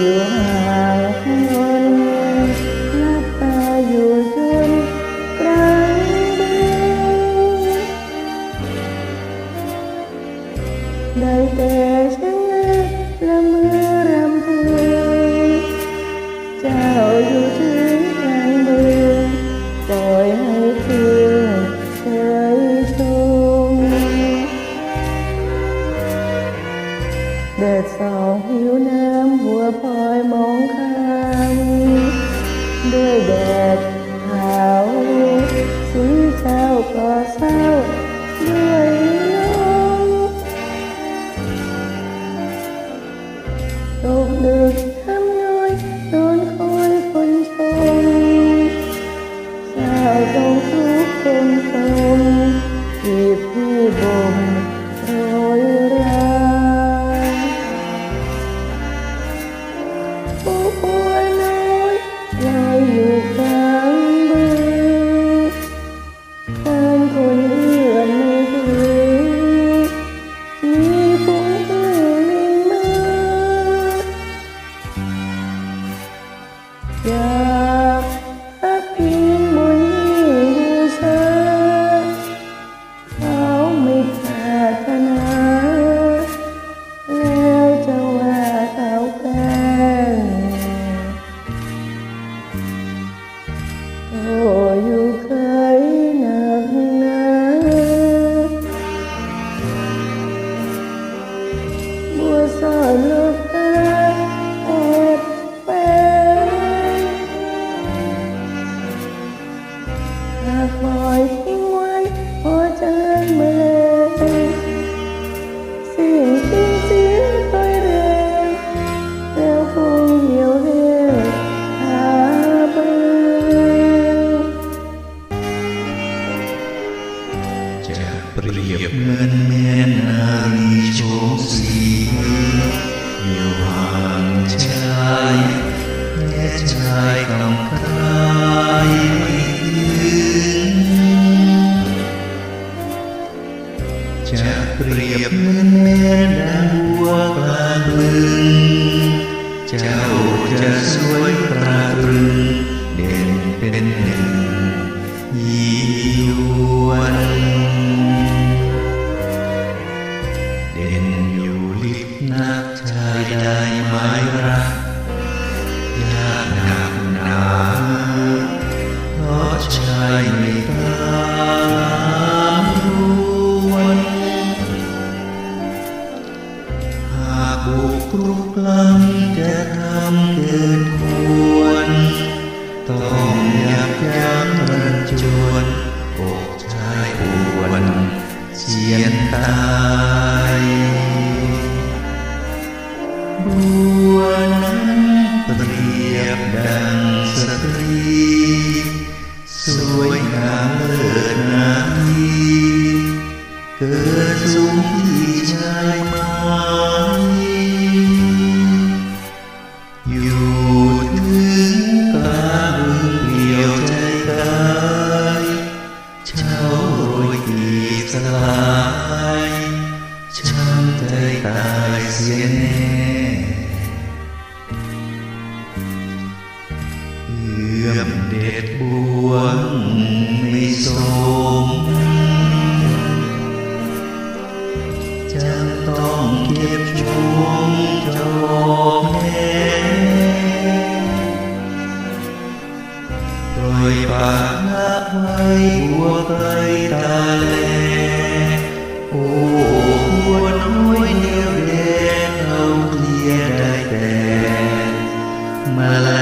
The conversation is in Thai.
อยู่ห่างคนนับตาอยู่จนกลางดึกได้แต่ ด้วยแดดขาวสีเจ้าก็เศร้าด้วยล จะเปรียบเหมือนแม่นาลีโฉมสีอยู่ห่างชายแง่ชายกำกายไม่ถึงจะเปรียบเหมือนแม่ดังบัวกลางบึงเจ้าจะสวยปราตรึงเด่น ชายได้หมายรักยากหนักหนาเพราะชายไม่ตามรวนหากบุกรุกล้ำจะทำเกินควร ต้องยับยั้งรันจวนอกชายอวนเสียนตา สูงที่ชายไม้อยู่ถึงกลาบึงเปลี่ยวใจกายเช้าโรยกีบสลายช้ำใจตายเสียแน่เอื้อมเด็ดบ ใบัวใกลตาแลโอ้บัวน้อยเหนียวแดงเอาเคลียได้แต่มา